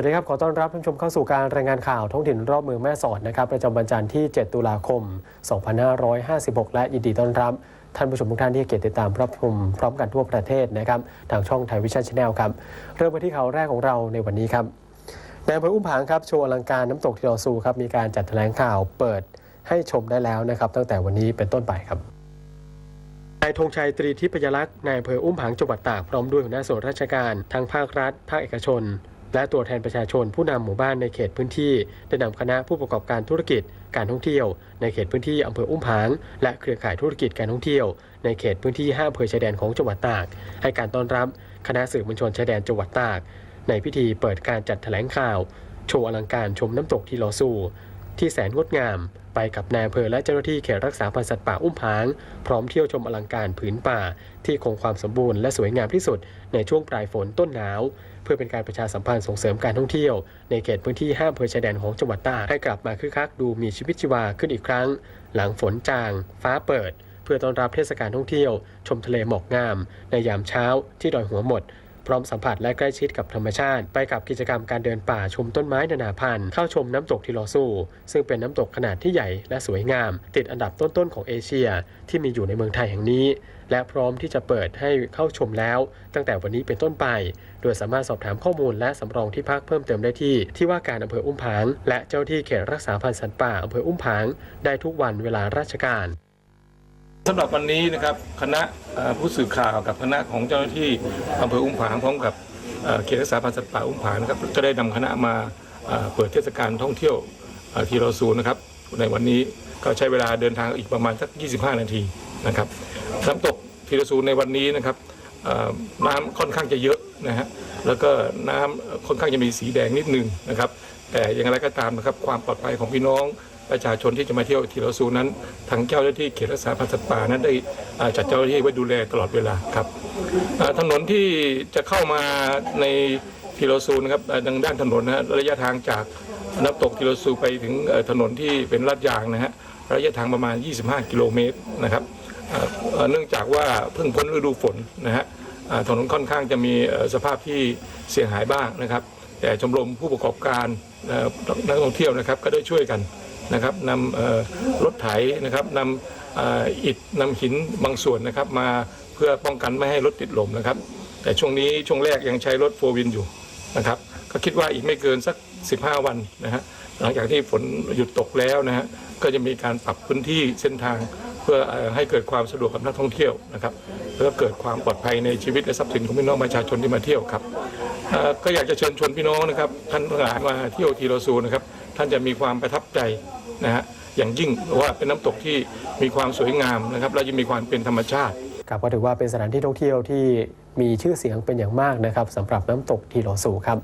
วัสดีครับ ขอต้อนรับท่านผู้ชมเข้าสู่การรายงานข่าวท้องถิ่นรอบเมืองแม่สอดนะครับประจำวันจันทร์ที่ 7 ตุลาคม 2556 และยินดีต้อนรับ ท่านผู้ชมทุกท่านที่เกียรติติดตามรับชมพร้อมกันทั่วประเทศนะครับทางช่องไทยวิชั่นชาแนลครับ เริ่มไปที่ข่าวแรกของเราในวันนี้ครับในอำเภออุ้มผางครับโชว์อลังการน้ำตกทีลอซูครับมีการจัดแถลงข่าวเปิดให้ชมได้แล้วนะครับ ตั้งแต่วันนี้เป็นต้นไปครับนายธงชัยตรีทิพยลักษณ์นายอำเภออุ้มผางจังหวัดตากพร้อมด้วยหัวหน้าส่วนราชการทั้งภาครัฐ ภาคเอกชน และตัวแทนประชาชนผู้นำหมู่บ้านในเขตพื้นที่ได้นำคณะผู้ประกอบการธุรกิจ การท่องเที่ยว ในเขตพื้นที่อำเภออุ้มผาง และเครือข่ายธุรกิจการท่องเที่ยว ในเขตพื้นที่ห้าอำเภอชายแดนของจังหวัดตาก ให้การต้อนรับคณะสื่อมวลชนชายแดนจังหวัดตาก ในพิธีเปิดการจัดแถลงข่าว โชว์อลังการชมน้ำตกที่ลอซู ที่แสนงดงาม ไปกับนายอำเภอและเจ้าหน้าที่เขตรักษาพันธุ์สัตว์ป่าอุ้มผาง พร้อมเที่ยวชมอลังการผืนป่า ที่คงความสมบูรณ์และสวยงามที่สุด ในช่วงปลายฝนต้นหนาว เพื่อเป็นการประชาสัมพันธ์ส่งเสริมการท่องเที่ยว ในเขตพื้นที่ห้าอำเภอชายแดนของจังหวัดตากให้กลับมาคึกคักดูมีชีวิตชีวาขึ้นอีกครั้ง หลังฝนจาง ฟ้าเปิด เพื่อต้อนรับเทศกาลท่องเที่ยว ชมทะเลหมอกงาม ในยามเช้าที่ดอยหัวหมด พร้อมสัมผัสและใกล้ชิดกับธรรมชาติ ไปกับกิจกรรมการเดินป่าชมต้นไม้นานาพันธุ์เข้าชมน้ำตกทิลอซูซึ่งเป็นน้ำตกขนาดที่ใหญ่และสวยงาม ติดอันดับต้นๆของเอเชีย ที่มีอยู่ในเมืองไทยแห่งนี้ และพร้อมที่จะเปิดให้เข้าชมแล้ว ตั้งแต่วันนี้เป็นต้นไป โดยสามารถสอบถามข้อมูลและสำรองที่พักเพิ่มเติมได้ที่ ที่ว่าการอำเภออุ้มผาง และเจ้าที่เขตรักษาพันธุ์สัตว์ป่าอำเภออุ้มผาง ได้ทุกวันเวลาราชการ สำหรับวันนี้นะครับคณะผู้สื่อข่าวกับคณะของเจ้าหน้าที่อำเภออุ้มผางพร้อมกับเขตรักษาพันธุ์สัตว์ป่าอุ้มผางนะครับก็ได้นำคณะมาเอ่อเปิดเทศกาลท่องเที่ยวเอ่อทีเราซูนนะครับ ในวันนี้ก็ใช้เวลาเดินทางอีกประมาณสัก 25 นาทีนะครับน้ำตกทีเราซูในวันนี้นะครับน้ำค่อนข้างจะเยอะนะฮะแล้วก็น้ำค่อนข้างจะมีสีแดงนิดนึงนะครับ แต่อย่างไรก็ตามนะครับความปลอดภัยของพี่น้อง ประชาชนที่จะมาเที่ยวทีเรซูนั้นทางเจ้าหน้าที่เขตรักษาพันธุ์สัตว์ป่านั้นได้จัดเจ้าหน้าที่ไว้ดูแลตลอดเวลาครับถนนที่จะเข้ามาในทีเรซูนะครับอ่าทางด้านถนนนะฮะระยะทางจากน้ำตกทีเรซูไปถึงถนนที่เป็นลาดยางนะฮะระยะทางประมาณ 25 กิโลเมตรนะครับเนื่องจากว่าเพิ่งพ้นฤดูฝนนะฮะถนนค่อนข้างจะมีสภาพที่เสียหายบ้างนะครับ แต่ชมรมผู้ประกอบการนักท่องเที่ยวนะครับก็ได้ช่วยกัน นะครับนำรถไถนะครับนำอิฐนำหินบางส่วนนะครับ มาเพื่อป้องกันไม่ให้รถติดลมนะครับ แต่ช่วงนี้ช่วงแรกยังใช้รถโฟวินอยู่นะครับก็คิดว่าอีกไม่เกินสัก 15 วันนะฮะหลังจากที่ฝนหยุดตกแล้วนะฮะก็จะมีการปรับพื้นที่เส้นทางเพื่อให้เกิดความสะดวกกับนักท่องเที่ยวนะครับแล้วก็เกิดความปลอดภัยในชีวิตและทรัพย์สินของพี่น้องประชาชนที่มาเที่ยวครับก็อยากจะเชิญชวนพี่น้องนะครับท่านทั้งหลายมาเที่ยวทีโรซูนะครับ ท่านจะมีความประทับใจนะฮะอย่างยิ่งเพราะว่าเป็นน้ำตกที่มีความสวยงามนะครับและยังมีความเป็นธรรมชาติครับก็ถือว่าเป็นสถานที่ท่องเที่ยวที่มีชื่อเสียงเป็นอย่างมากนะครับสำหรับน้ำตกทีโลสูครับ